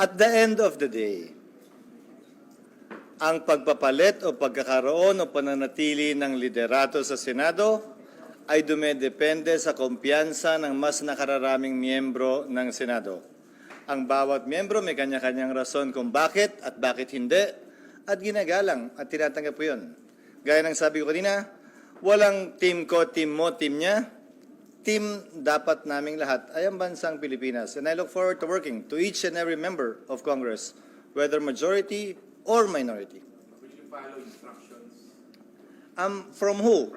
At the end of the day, ang pagpapalit o pagkakaroon o pananatili ng liderato sa Senado ay dumedepende sa kumpiyansa ng mas nakararaming miyembro ng Senado. Ang bawat miyembro may kanya-kanyang rason kung bakit at bakit hindi at ginagalang at tinatanggap po yun. Gaya ng sabi ko kanina, walang team ko, team mo, team niya. Team dapat naming lahat ay ang bansang Pilipinas. And I look forward to working to each and every member of Congress, whether majority or minority. Will you follow instructions? Um, from who?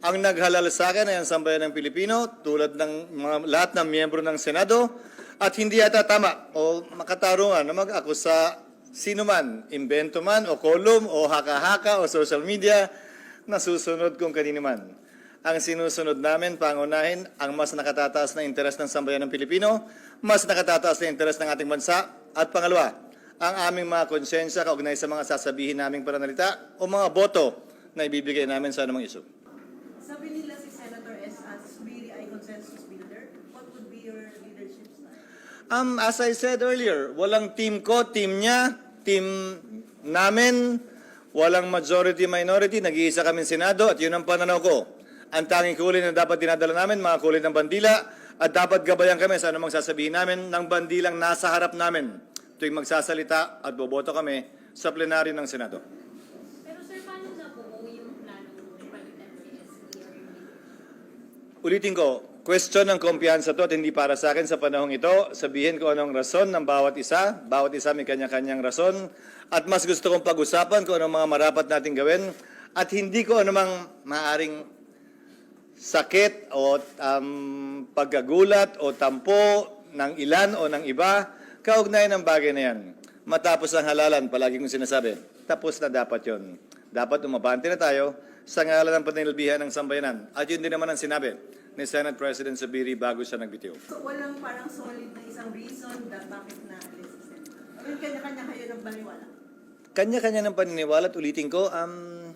Ang naghalal sa akin ay ang sambayan ng Pilipino tulad ng mga, lahat ng miyembro ng Senado at hindi yata tama o makatarungan na mag-akusa sino man, invento man o kolum o haka-haka o social media na susunod kung kanino man. Ang sinusunod namin, pangunahin, ang mas nakatataas na interes ng sambayan ng Pilipino, mas nakatataas na interes ng ating bansa, at pangalawa, ang aming mga konsensya kaugnay sa mga sasabihin naming pananalita o mga boto na ibibigay namin sa anumang isyu. Sabi nila si Senator S. Asbiri ay consensus builder. What would be your leadership style? Um, as I said earlier, walang team ko, team niya, team namin, walang majority minority, nag-iisa kami Senado at yun ang pananaw ko. Ang tanging kulay na dapat dinadala namin, mga kulay ng bandila, at dapat gabayan kami sa anumang sasabihin namin ng bandilang nasa harap namin tuwing magsasalita at boboto kami sa plenaryo ng Senado. Pero sir, paano na po yung planong palitan si SB or yung Ulitin ko, question ng kumpiyansa to at hindi para sa akin sa panahong ito. Sabihin ko anong rason ng bawat isa. Bawat isa may kanya-kanyang rason. At mas gusto kong pag-usapan kung anong mga marapat nating gawin. At hindi ko anumang maaring sakit o um, pagkagulat o tampo ng ilan o ng iba kaugnay ng bagay na yan. Matapos ang halalan, palagi kong sinasabi, tapos na dapat yon. Dapat umabante na tayo sa ngalan ng panilbihan ng sambayanan. At yun din naman ang sinabi ni Senate President Sabiri bago siya nagbitiw. So walang parang solid na isang reason na bakit na alis si mean, kanya-kanya kayo ng baliwala. Kanya-kanya ng paniniwala at ulitin ko, um,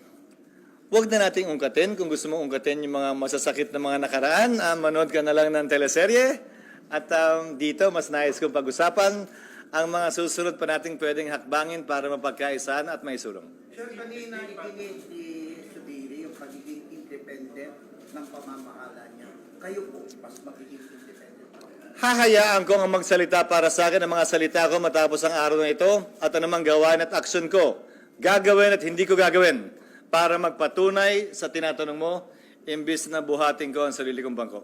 Huwag na nating ungkatin. Kung gusto mong ungkatin yung mga masasakit na mga nakaraan, um, manood ka na lang ng teleserye. At um, dito, mas nais kong pag-usapan ang mga susunod pa nating pwedeng hakbangin para mapagkaisaan at may sulong. Sir, kanina itinid ni Subiri yung pagiging independent ng pamamahala niya. Kayo po, mas magiging independent. Hahayaan ko ang magsalita para sa akin ang mga salita ko matapos ang araw na ito at anumang gawain at aksyon ko. Gagawin at hindi ko gagawin para magpatunay sa tinatanong mo imbis na buhatin ko ang sarili kong bangko.